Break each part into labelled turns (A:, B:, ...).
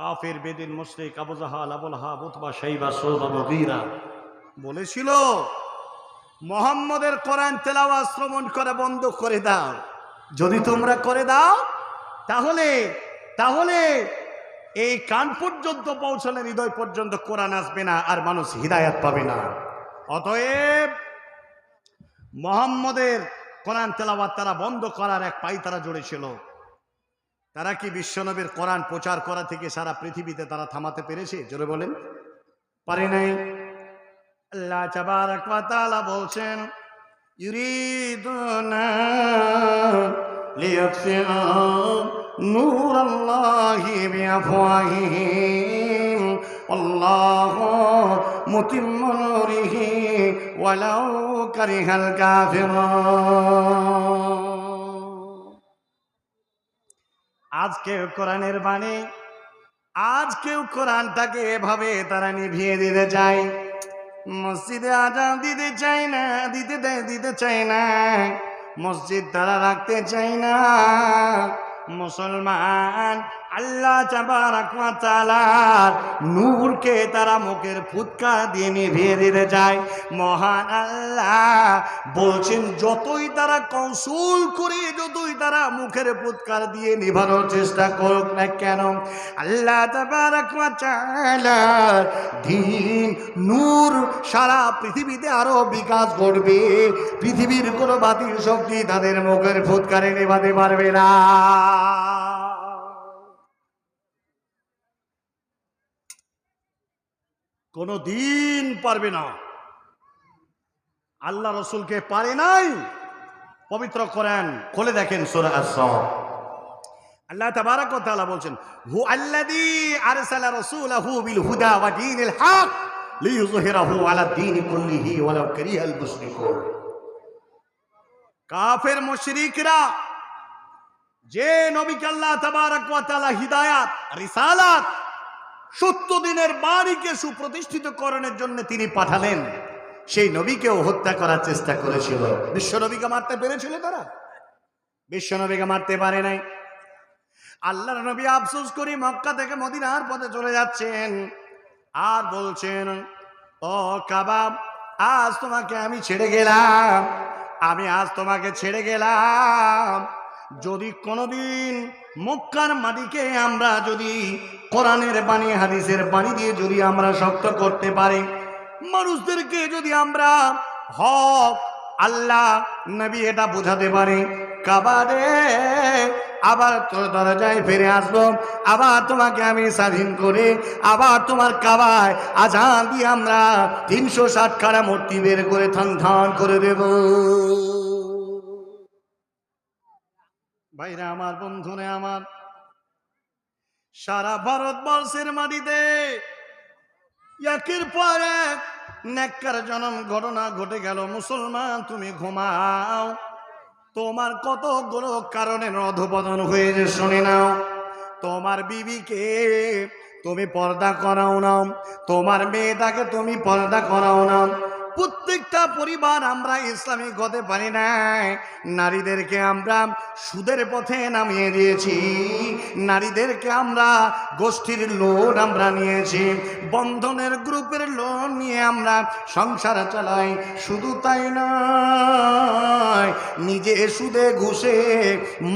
A: কাফের বেদিন মুশরিক আবু জাহাল, আবুল হাব, উতবা, শাইবা সৌবা বলেছিল, মোহাম্মদের কোরআন তেলাওয়া শ্রবণ করে বন্ধ করে দাও। যদি তোমরা করে দাও, তাহলে তাহলে এই কান পর্যন্ত পৌঁছলে হৃদয় পর্যন্ত কোরআন আসবে না, আর মানুষ হৃদায়াত পাবে না। অতএব, মোহাম্মদের কোরআন তেলাওয়াত তারা বন্ধ করার এক পাই তারা জড়েছিল। তারা কি বিশ্বনবীর কোরআন প্রচার করা থেকে সারা পৃথিবীতে তারা থামাতে পেরেছে? জোরে বলেন। পারে নাই। আল্লাহ বলছেন, ইউরিদুনা কাফিরুন। আজ কেউ কোরআনের বাণী, আজ কেউ কোরআনটাকে এভাবে তারা নিভিয়ে দিতে চায়। মসজিদে আজান দিতে চায় না, দিতে দেয়, দিতে চায় না, মসজিদ তারা রাখতে চায় না। মুসলমান আল্লাহ চাবার নূরকে তারা মুখের ফুৎকা দিয়ে নিভিয়ে দিতে চায়। মহান আল্লাহ বলছেন, যতই তারা কৌশল করে, যতই তারা মুখের ফুৎকার দিয়ে নিভানোর চেষ্টা করুক না কেন, আল্লাহ তাবার দিন নূর সারা পৃথিবীতে আরও বিকাশ ঘটবে। পৃথিবীর কোনো বাতিল শক্তি তাদের মুখের ফুৎকারে নেভাতে পারবে না। কোনো দিন পারবে না। আল্লাহ রসুলকে পারে নাই। পবিত্র করেন খুলে দেখেন সুরা আল্লাহ তাবারাক তাআলা বলছেন হু আল্লাযী আরসালা রাসূলাহু বিল হুদা ওয়া দীনিল হক লিইয়ুযহিরাহু আলা দ্বীন কুল্লিহি ওয়ালাউ কারিহাল মুশরিকুন। কাফের মুশরিকরা, যে নবীকে আল্লাহ তাবারাক ওয়া তাআলা হিদায়াত, রিসালাত সত্য দিনের বাড়িকে সুপ্রতিষ্ঠিত করণের জন্য তিনি পাঠালেন। সেই নবীকেও হত্যা করার চেষ্টা করেছিল। বিশ্ব নবীকে মারতে পেরেছিল তারা? বিশ্ব নবীকে মারতে পারে নাই। আল্লাহর নবী আফসোস করি মক্কা থেকে মদিনার পথে চলে যাচ্ছেন। আর বলছেন, ও কাবাব আজ তোমাকে আমি ছেড়ে গেলাম। আমি আজ তোমাকে ছেড়ে গেলাম। যদি কোনোদিন মক্কার মাটিকে আমরা যদি কোরআনের বাণী, হাদিসের বাণী দিয়ে যদি আমরা শক্ত করতে পারি, মানুষদেরকে যদি আমরা হক, আল্লাহ, নবী এটা বোঝাতে পারি কাবারে আবার তোর দরজায় ফিরে আসব, আবার তোমাকে আমি স্বাধীন করে, আবার তোমার কাবায় আজান দিয়ে আমরা তিনশো ষাট খারা মূর্তি বের করে থান থান করে দেব। ভাইরা আমার, বন্ধুরে আমার, সারা ভারতবর্ষের মাটিতে একের পর এক নেককার জনম ঘটনা ঘটে গেল। মুসলমান, তুমি ঘুমাও। তোমার কতগুলো কারণে অধপতন হয়েছে শুনে নাও। তোমার বিবিকে তুমি পর্দা করাও নাও। তোমার মেয়েটাকে তুমি পর্দা করাও নাও। প্রত্যেকটা পরিবার আমরা ইসলামিক হতে পারি না নারীদেরকে আমরা সুদের পথে নামিয়ে দিয়েছি। নারীদেরকে আমরা গোষ্ঠীর লোন আমরা নিয়েছি। বন্ধনের গ্রুপের লোন নিয়ে আমরা সংসার চালাই। শুধু তাই নয়, নিজে সুদে ঘুষে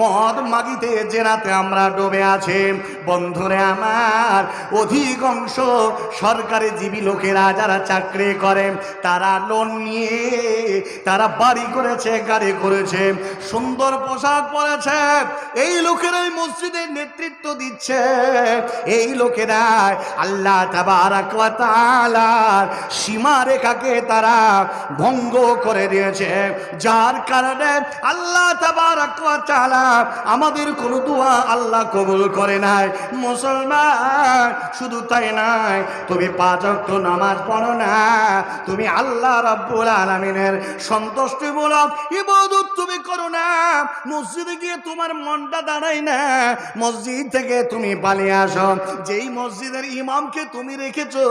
A: মদ মাগিতে জেরাতে আমরা ডুবে আছে। বন্ধুরে আমার, অধিকাংশ সরকারি জীবী লোকেরা যারা চাকরি করে, তারা লোন নিয়ে তারা বাড়ি করেছে, গাড়ি করেছে, সুন্দর পোশাক পরেছে। এই লোকেরাই মসজিদের নেতৃত্ব দিচ্ছে। এই লোকেরা আল্লাহ সীমা রেখাকে তারা ভঙ্গ করে দিয়েছে। যার কারণে আল্লাহ তাআলা আমাদের কোনো দোয়া আল্লাহ কবুল করে নাই। মুসলমান, শুধু তাই নাই তুমি পাঁচ নামাজ পড়ো না, তুমি আল্লাহ রাব্বুল আলামিনের সন্তুষ্টিমূলক ইবাদত তুমি করো না, মসজিদে গিয়ে তোমার মনটা দাঁড়ায় না, মসজিদ থেকে তুমি পালিয়ে আসো। যেই মসজিদের ইমামকে তুমি রেখেছো,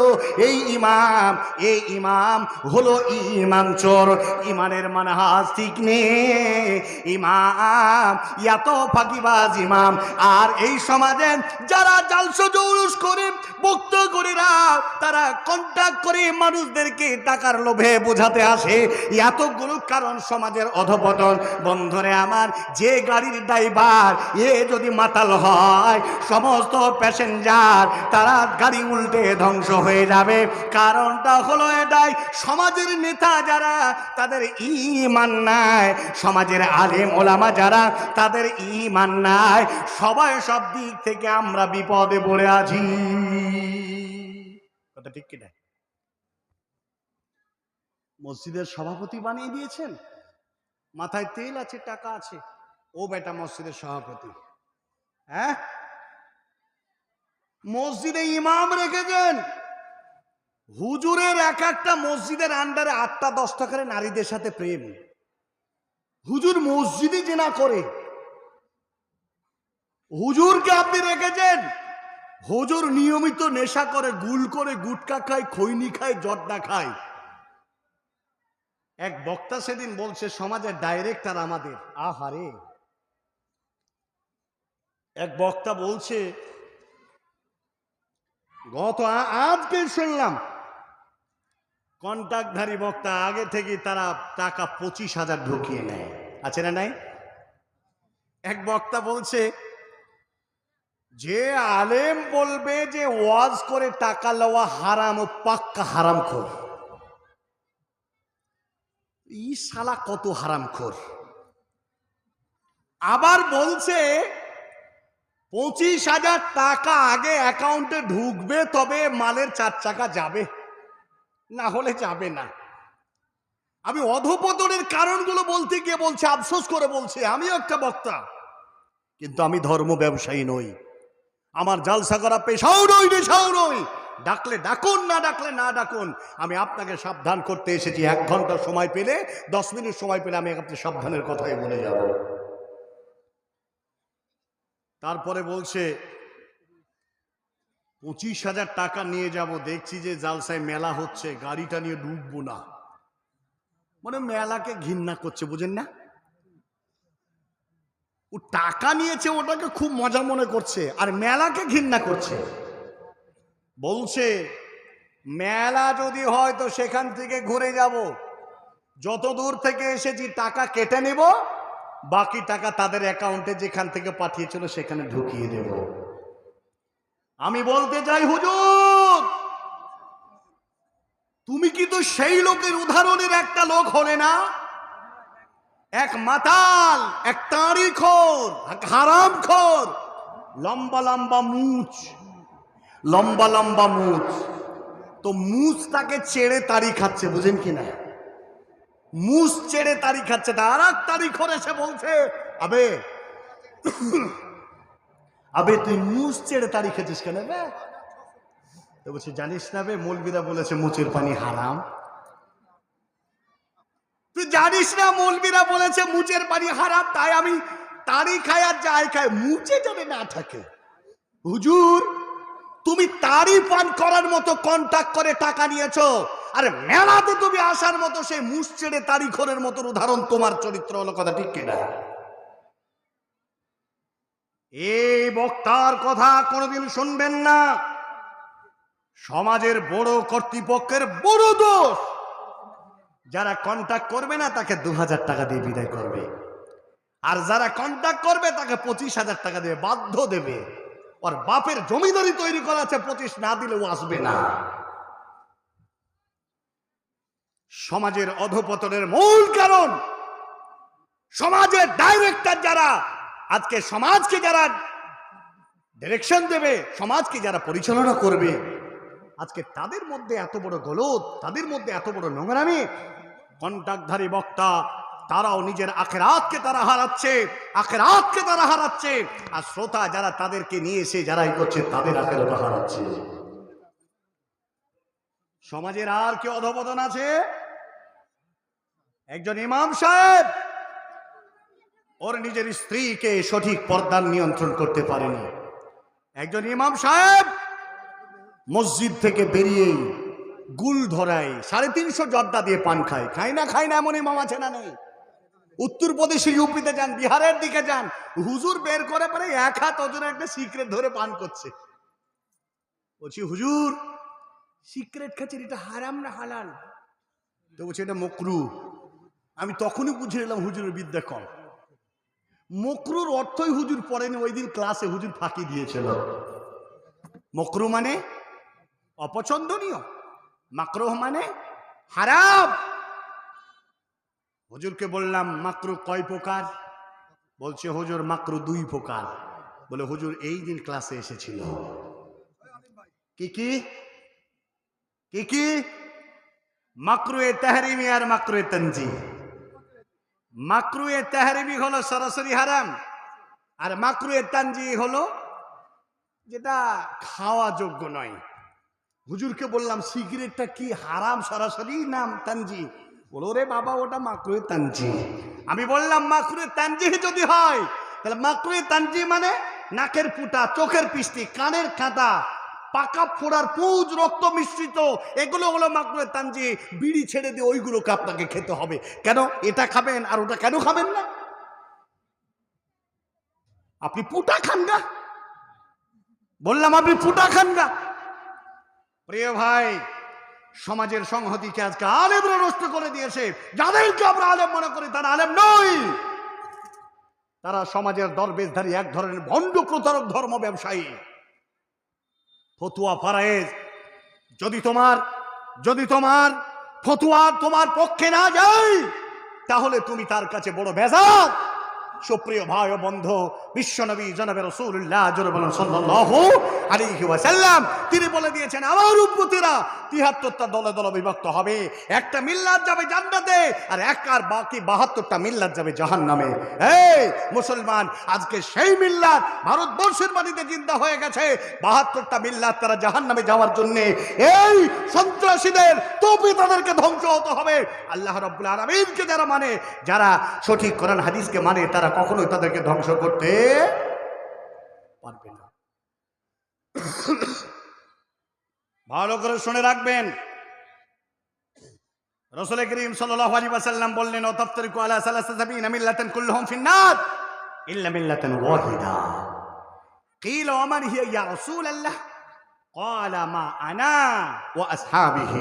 A: এই ইমাম এই ইমাম হলো ইমাম চোর। ইমানের মানহাজ ঠিক নেই। ইমাম, এত ফাঁকিবাজ ইমাম। আর এই সমাজে যারা জালসো জৌলুস করে হুজুরেরা তারা কন্ট্যাক্ট করে মানুষদেরকে টাকার লোভে বোঝাতে আসে, এতগুলো কারণ সমাজের অধপতন। বন্ধুরে আমার, যে গাড়ির ড্রাইভার, এ যদি মাতাল হয়, সমস্ত প্যাসেঞ্জার, তারা গাড়ি উল্টে ধ্বংস হয়ে যাবে। কারণটা হলো এটাই, সমাজের নেতা যারা, তাদের ইমান নাই। সমাজের আলেম ওলামা যারা, তাদের ইমান নাই। সবাই সব দিক থেকে আমরা বিপদে পড়ে আছি। কথা ঠিক কিনা? মসজিদের সভাপতি বানিয়ে দিয়েছেন। মাথায় তেল আছে, টাকা আছে। ও বেটা মসজিদের সভাপতি। হ্যাঁ? মসজিদে ইমাম রেখেছেন। হুজুরের এক একটা মসজিদের আন্ডারে আটটা, দশটা করে নারীদের সাথে প্রেম। হুজুর মসজিদে যে না করে। হুজুরকে আপনি রেখেছেন। হুজুর নিয়মিত নেশা করে, গুল করে গুটকা খায়, খৈনি খায়, জর্দা খায়। এক বক্তা সেদিন বলছে, সমাজের ডাইরেক্টর আমাদের। আহারে। এক বক্তা বলছে, গত আজকে শুনলাম কন্ট্রাক্টধারী বক্তা আগে থেকে তারা টাকা পঁচিশ হাজার ঢুকিয়ে নেয়। আছে না নাই? এক বক্তা বলছে, যে আলেম বলবে যে ওয়াজ করে টাকা লওয়া হারাম ও পাক্কা হারাম খোর ই শালা কত হারাম খোর আবার বলছে, পঁচিশ হাজার টাকা আগে অ্যাকাউন্টে ঢুকবে, তবে মালের চার চাকা যাবে। না হলে যাবে না। আমি অধপতনের কারণগুলো বলতে গিয়ে বলছে, আফসোস করে বলছে, আমিও একটা বক্তা। কিন্তু আমি ধর্ম ব্যবসায়ী নই। আমার জালসা করা পেশাও নই, নেশাও নই। ডাকলে ডাকুন, না ডাকলে না ডাকুন। আমি আপনাকে সাবধান করতে এসেছি। এক ঘণ্টা সময় পেলে, দশ মিনিট সময় পেলে আমি আপনি সাবধানের কথাই বলে যাব। তারপরে বলছে, পঁচিশ হাজার টাকা নিয়ে যাব। দেখছি যে জালসায় মেলা হচ্ছে, গাড়িটা নিয়ে ডুববো না। মানে মেলাকে ঘৃণা করছে, বুঝেন না? ও টাকা নিয়েছে, ওটাকে খুব মজা মনে করছে, আর মেলাকে ঘৃণা করছে। বলছে, মেলা যদি হয় তো সেখান থেকে ঘুরে যাব। যত দূর থেকে এসেছি টাকা কেটে নেব, বাকি টাকা তাদের অ্যাকাউন্টে যেখান থেকে পাঠিয়েছিল সেখানে ঢুকিয়ে দেব। আমি বলতে চাই, হুজুর, তুমি কি তো সেই লোকের উদাহরণের একটা লোক হলে না? এক মাতাল, এক তাঁড়ি খোর এক হারাম খোর লম্বা লম্বা মুচ লম্বা লম্বা মুচ। তো মুচ তাকে ছেড়ে তাড়ি খাচ্ছে, বুঝেন কি না? মুস ছেড়ে তাড়ি খাচ্ছে আর তাড়ি খোর এসে বলছে, আবে আবে, তুই মুস ছেড়ে তাড়ি খেছিস কেন, বে? তো বলছে, জানিস না বে, মৌলবিরা বলেছে মুচের পানি হারাম। তুই জানিস না, মৌলবিরা বলেছে মুচের পানি হারাম, তাই আমি তারি খাই আর যাই খাই। মুচে যাবে না থাকে। হুজুর তুমি তারি পান করার মতো কন্ট্যাক্ট করে টাকা নিয়েছো। আর মেলাতে তুমি আসার মতো সেই মুস ছেড়ে তারি খোরের মতো উদাহরণ তোমার চরিত্র হলো কথা ঠিক কিনা? এই বক্তার কথা কোনোদিন শুনবেন না। সমাজের বড় কর্তৃপক্ষের বড় দোষ। যারা কন্ট্যাক্ট করবে না, তাকে দু হাজার টাকা দিয়ে বিদায় করবে। আর যারা কন্ট্যাক্ট করবে, তাকে পঁচিশ হাজার টাকা দেবে বাধ্য দেবে। ওর বাপের জমিদারি তৈরি করা আছে পঁচিশ না দিলেও আসবে না সমাজের অধপতনের মূল কারণ সমাজের ডাইরেক্টর যারা আজকে সমাজকে যারা ডিরেকশন দেবে সমাজকে যারা পরিচালনা করবে আজকে তাদের মধ্যে এত বড় গলদ তাদের মধ্যে এত বড় নোংরামি কন্টাক্টধারী বক্তা তারাও নিজের আখেরাতকে তারা হারাচ্ছে, আখেরাতকে তারা হারাচ্ছে। আর শ্রোতা যারা তাদেরকে নিয়ে এসে যারাই করছে, তাদের আখেরাত হারাচ্ছে। সমাজের আর কি অধপতন আছে? একজন ইমাম সাহেব, ওর নিজের স্ত্রীকে সঠিক পর্দার নিয়ন্ত্রণ করতে পারেনি। একজন ইমাম সাহেব, মসজিদ থেকে বেরিয়েই গুল ধরায় সাড়ে তিনশো জর্দা দিয়ে পান খায়। খায় না খায় না এমন ইমাম আছে না নেই? উত্তরপ্রদেশে ইউপিতে যান, বিহারের দিকে যান। হুজুর বের করে পরে এক হাত ওজনে একটা সিক্রেট ধরে পান করছে। বলছি, হুজুর
B: সিক্রেট খাচ্ছেন, এটা হারাম না হালাল?
A: তো এটা মকরু। আমি তখনই বুঝে নিলাম হুজুরের বিদ্যা কম। মকরুর অর্থই হুজুর পড়েনি, ওই দিন ক্লাসে হুজুর ফাঁকি দিয়েছিল। মকরু মানে অপছন্দনীয়, মাকরুহ মানে হারাম। হুজুরকে বললাম, মাকরু কয় প্রকার? বলছে, হুজুর, মাকরু দুই প্রকার। বলে, হুজুর, এই দিন ক্লাসে এসেছিল। কি কি? কি কি? মাকরু এ তাহরিমি আর মাকরুয়ে তঞ্জি মাকরুয়ে তাহরিমি হলো সরাসরি হারাম, আর মাকরুয়ে তানজি হলো যেটা খাওয়া যোগ্য নয়। হুজুরকে বললাম, সিগারেটটা কি হারাম সরাসরি নাম তানজি বলো রে বাবা, ওটা মাকরুয়ে তানজি আমি বললাম মাকরুয়ে তানজি যদি হয়, তাহলে মাকরুয়ে তানজি মানে নাকের ফুটা, চোখের পিষ্টি, কানের কাঁটা পাকা ফোড়ার পুজ, রক্ত মিশ্রিত, এগুলো হলো মাকরুয়ে তানজি বিড়ি ছেড়ে দিয়ে ওইগুলোকে আপনাকে খেতে হবে। কেন? এটা খাবেন আর ওটা কেন খাবেন না? আপনি পুটা খান না বললাম, আপনি পুটা খান না প্রিয় ভাই সমাজের সংহতিকে আজকে আলেমরা নষ্ট করে দিয়েছে। যাদেরকে আমরা আলেম মনে করি, তারা আলেম নই। তারা সমাজের দরবেশধারী এক ধরনের ভণ্ড প্রতারক ধর্ম ব্যবসায়ী। ফতুয়া ফারায়েজ, যদি তোমার যদি তোমার ফতুয়া তোমার পক্ষে না যায়, তাহলে তুমি তার কাছে বড় বেজার। সুপ্রিয় ভাই ও বন্ধু, বিশ্বনবী জনাবে রসুল্লাহ তিনি বলে দিয়েছেন, আমার উম্মতিরা তিহাত্তরটা দলে দলে বিভক্ত হবে। একটা মিল্লাত যাবে জান্নাতে আর এক আর বাকি বাহাত্তরটা মিল্লাত যাবে জাহান্নামে। এই মুসলমান, আজকে সেই মিল্লাত ভারতবর্ষের মাটিতে চিন্তা হয়ে গেছে। বাহাত্তরটা মিল্লাত তারা জাহান্নামে যাওয়ার জন্য। এই সন্ত্রাসীদের তোপে তাদেরকে ধ্বংস হতে হবে। আল্লাহ রব্বুল আলমিনকে যারা মানে যারা সঠিক কোরআন, হাদিসকে মানে তারা কখনোই তাদেরকে ধ্বংস করতে পারবে না ভালো করে শুনে রাখবেন রসুল করিম সাল্লাল্লাহু আলাইহি ওয়াসাল্লাম বললেন ও তাফতারিকু আলা সালাসাতিনা মিল্লাতান কুল্লুহুম ফিন্নার ইল্লা মিল্লাতান ওয়াহিদা قيل ومن هي يا رسول الله قال ما انا واصحابه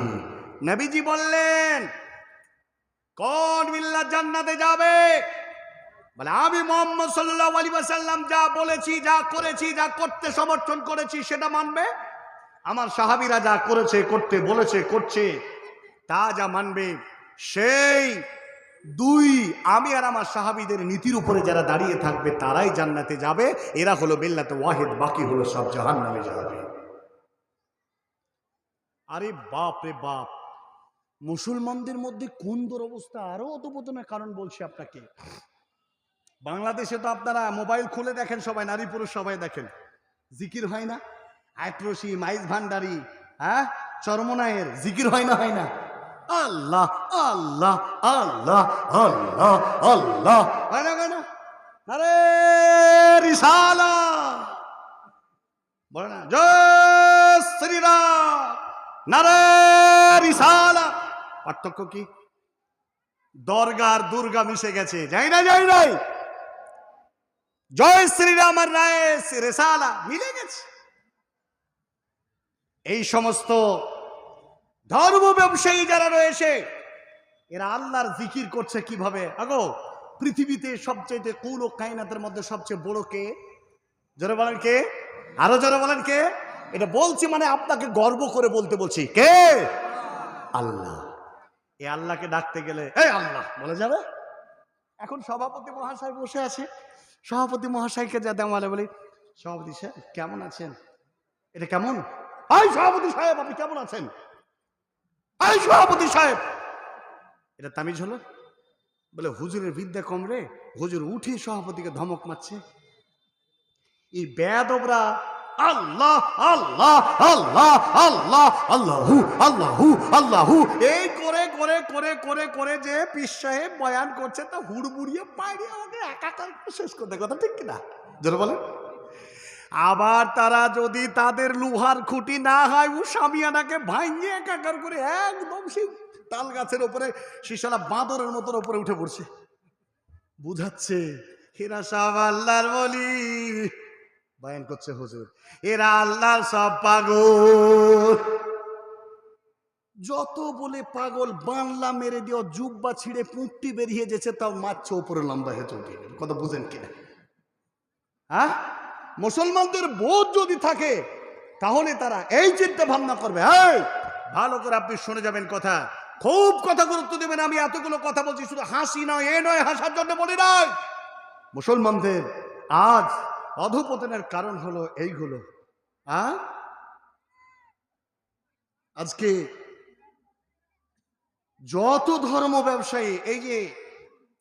A: নবীজি বললেন কোন মিল্লাত জান্নাতে যাবে বলে, আমি মোহাম্মদ সাল্লাল্লাহু আলাইহি ওয়াসাল্লাম যা বলেছি, যা করেছি, যা করতে সমর্থন করেছি, সেটা মানবে? আমার সাহাবীরা যা করেছে, করতে বলেছে, করছে, তা যা মানবে, সেই দুই আমি আর আমার সাহাবীদের নীতির উপরে যারা দাঁড়িয়ে থাকবে, তারাই জান্নাতে যাবে। এরা হলো বিল্লাতে ওয়াহেদ, বাকি হলো সব জাহান্নামে যাবে। আরে বাপ রে বাপ, মুসলমানদের মধ্যে কোন দুরবস্থা আরও অধপতনের কারণ বলছি আপনাকে? বাংলাদেশে তো আপনারা মোবাইল খুলে দেখেন সবাই, নারী পুরুষ সবাই দেখেন। জিকির হয় না? আয়ত্রসী মাইজ ভান্ডারি হ্যাঁ? চরমনায়ের জিকির হয় না হয় না? আল্লাহ আল্লাহ আল্লাহ আল্লাহ আল্লাহ। হয় না হয় না? আরে রিসালা বলে না, জয় শ্রীরাম! নারে রিসালা পার্থক্য কি? দরগার দুর্গা মিশে গেছে। যাই না, যাই নাই? জয় শ্রীরাম আর রেসালা মিলে গেছে। এই সমস্ত ধর্ম ব্যবসায়ী যারা রয়েছে, এরা আল্লাহর জিকির করছে কীভাবে? আগো, পৃথিবীতে সবচেয়ে কুল ও কায়নাতের মধ্যে সবচেয়ে বড় কে? জোরে বলেন কে? আরও জোরে বলেন কে? এটা বলছি মানে আপনাকে গর্ব করে বলতে বলছি। কে? আল্লাহ। এ আল্লাহকে ডাকতে গেলে এই আল্লাহ, বলে যাবে? এখন সভাপতি মহাশয় বসে আছে। সভাপতি মহাশয়কে যা দেওয়ালে বলি, সভাপতি সাহেব, কেমন আছেন? এটা কেমন? আই সভাপতি সাহেব, আপনি কেমন আছেন? আই সভাপতি সাহেব! এটা তামিজ হলো? বলে, হুজুরের বিদ্যা কম রে, হুজুর উঠে সভাপতিকে ধমক মারছে। এই বেদবরা আল্লাহ আল্লাহ আল্লাহ আল্লাহ, আল্লাহু আল্লাহু আল্লাহু, এই করে করে করে করে যে পীর সাহেব বয়ান করছে, তা হুড়বুড়িয়ে পাইরে আমাকে একাকার করে শেষ করতে কথা ঠিক কিনা? জোরে বলে আবার তারা যদি তাদের লোহার খুঁটি না হয়, ও সামিয়ানাকে ভাঙিয়ে একাকার করে একদম সেই তাল গাছের ওপরে, শিশালা বাঁদরের মতন ওপরে উঠে পড়ছে। বুঝাচ্ছে, এরা সব আল্লাহর বলি বয়ান করছে হুজুর, এরা আল্লাহর সব পাগল। যত বলে পাগল বাংলা মেরে দেওয়া জুব্বা ছিঁড়ে পুঁটটি বেরিয়ে যেছে, তাও মারছে ওপরে লম্বা হয়ে চলতে কথা বুঝেন কিনা? হ্যাঁ? মুসলমানদের বোধ যদি থাকে, তাহলে তারা এই চিন্তা ভাবনা করবে। হ্যাঁ ভালো করে আপনি শুনে যাবেন কথা। খুব কথা গুরুত্ব দেবেন, আমি এতগুলো কথা বলছি, শুধু হাসি নয়, এ নয়, হাসার জন্য বলি নয় মুসলমানদের আজ অধপতনের কারণ হলো এইগুলো। হ্যাঁ? আজকে যত ধর্ম ব্যবসায়ী, এই যে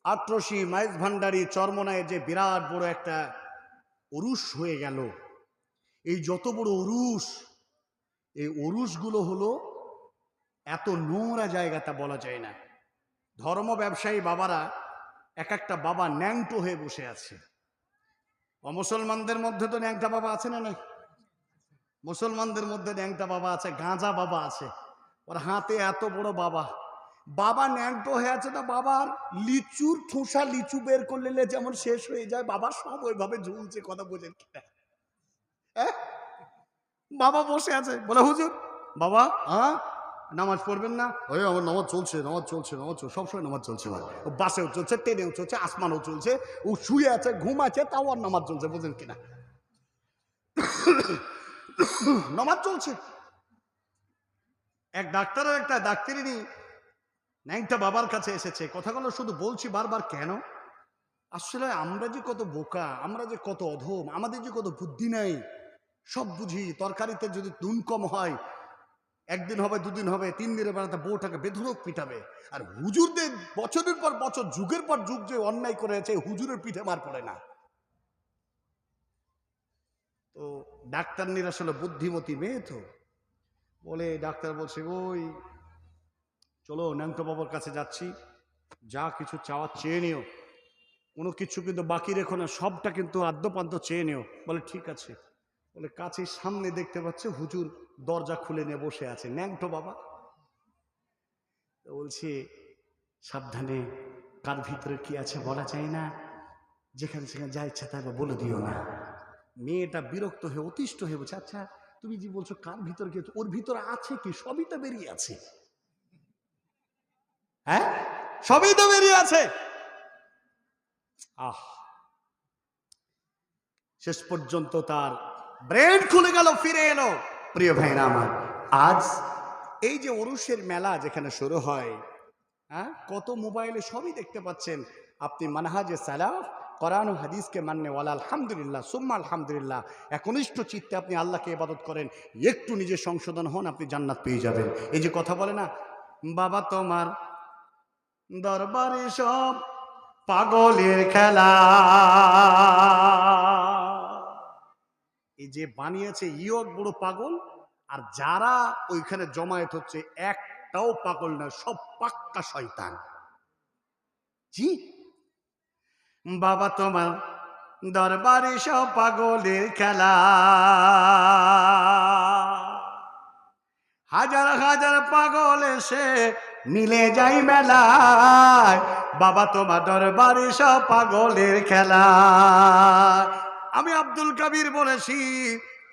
A: আট্রসি, মাইজ ভান্ডারী, চর্মনায় যে বিরাট বড় একটা অরুষ হয়ে গেল। এই যত বড় অরুষ এই অরুষগুলো হলো এত নোংরা জায়গা তা বলা যায় না। ধর্ম ব্যবসায়ী বাবারা এক একটা বাবা ন্যাংটো হয়ে বসে আছে। অমুসলমানদের মধ্যে তো ন্যাংটা বাবা আছে না নাই? মুসলমানদের মধ্যে ন্যাংটা বাবা আছে, গাঁজা বাবা আছে। ওর হাতে এত বড় বাবা। বাবা ন্যাংটো হয়ে আছে না বাবার? লিচুর ঠোসা লিচু বের করলে যেমন শেষ হয়ে যায়, বাবা সব ওইভাবে ঝুলছে, কথা বোঝেন হ্যাঁ? বাবা বসে আছে, বলে, হুজুর, বাবা হ্যাঁ নামাজ পড়বেন না? ওই আমার নামাজ চলছে নামাজ চলছে নামাজ চলছে, সবসময় নামাজ চলছে ভাই। ও বাসেও চলছে, ট্রেনেও চলছে, আসমানও চলছে, ও শুয়ে আছে, ঘুম আছে, তাও আর নামাজ চলছে, বোঝেন কিনা নামাজ চলছে। এক ডাক্তারের একটা ডাক্তারিনী ন্যাংটা বাবার কাছে এসেছে। কথাগুলো শুধু বলছি বারবার, কেন? আসলে আমরা যে কত বোকা, আমরা যে কত অধম, আমাদের যে কত বুদ্ধি নাই, সব বুঝি তরকারিতে যদি নুন কম হয়, একদিন হবে, দুদিন হবে, তিন দিনের বেড়াতে বউটাকে বেধরক পিটাবে। আর হুজুরদের বছরের পর বছর, যুগের পর যুগ যে অন্যায় করেছে হুজুরের পিঠে মার পড়ে না। তো ডাক্তারনির আসলে বুদ্ধিমতী মেয়ে তো? বলে ডাক্তার বলছে, ওই চলো ন্যাংটো বাবার কাছে যাচ্ছি। যা কিছু চাওয়ার চেয়ে নিও। কোনো কিছু কিন্তু বাকি রেখো না, সবটা কিন্তু আদ্যপান্ত চেয়ে নিও। বলে, ঠিক আছে। বলে কাছে সামনে দেখতে পাচ্ছে, হুজুর দরজা খুলে নিয়ে বসে আছে। ন্যাংটো বাবা। বলছে, সাবধানে, কার ভিতরে কি আছে বলা যায় না। যেখানে সেখানে যা ইচ্ছা তাই বলে দিও না। মেয়েটা বিরক্ত হয়ে, অতিষ্ঠ হয়ে বলছে আচ্ছা তুমি যে বলছো কার ভিতরে কি ওর ভিতরে আছে কি? সবই তো বেরিয়ে আছে। হ্যাঁ? সবই তো বেরিয়ে আছে। আহ। শেষ পর্যন্ত তার ব্রেন খুলে গেল, ফিরে এলো। প্রিয় ভাইরা আমার, আজ এই যে অরুষের মেলা যেখানে শুরু হয় হ্যাঁ? কত মোবাইলে সবই দেখতে পাচ্ছেন। আপনি মানহাজে সালাফ, কোরআন ও হাদিসকে মাননে ওয়ালা, আলহামদুলিল্লাহ, সুম্মা আলহামদুলিল্লাহ, একনিষ্ঠ চিত্তে আপনি আল্লাহকে ইবাদত করেন, একটু নিজে সংশোধন হন, আপনি জান্নাত পেয়ে যাবেন। এই যে কথা বলে না, বাবা তোমার দরবারে সব পাগলের খেলা। এই যে বানিয়েছে ইয়ক বড় পাগল, আর যারা ওইখানে জমায়েত হচ্ছে, একটাও পাগল না সব পাক্কা শয়তান। জি? বাবা তোমার দরবারে সব পাগলের খেলা। হাজার হাজার পাগল এসে মিলে যাই মেলায়। বাবা তোমার দরবারে সব পাগলের খেলা। আমি আব্দুল কাবির বলেছি,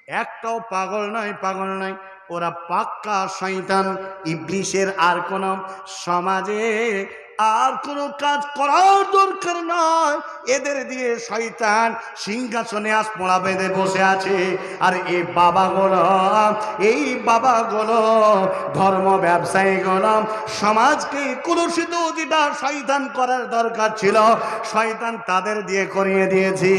A: একটাও পাগল নয় পাগল নয় ওরা পাক্কা শয়তান। ইবলিশের আর কোন সমাজে আর কোনো কাজ করার দরকার নয় এদের দিয়ে শয়তান সিংহাসনে পোড়া বেঁধে বসে আছে। আর এই বাবাগুলো, এই বাবা বাবাগুলো, ধর্ম ব্যবসায়ীগুলো, সমাজকে কলুষিত যেটা শয়তান করার দরকার ছিল। শয়তান তাদের দিয়ে করিয়ে দিয়েছে।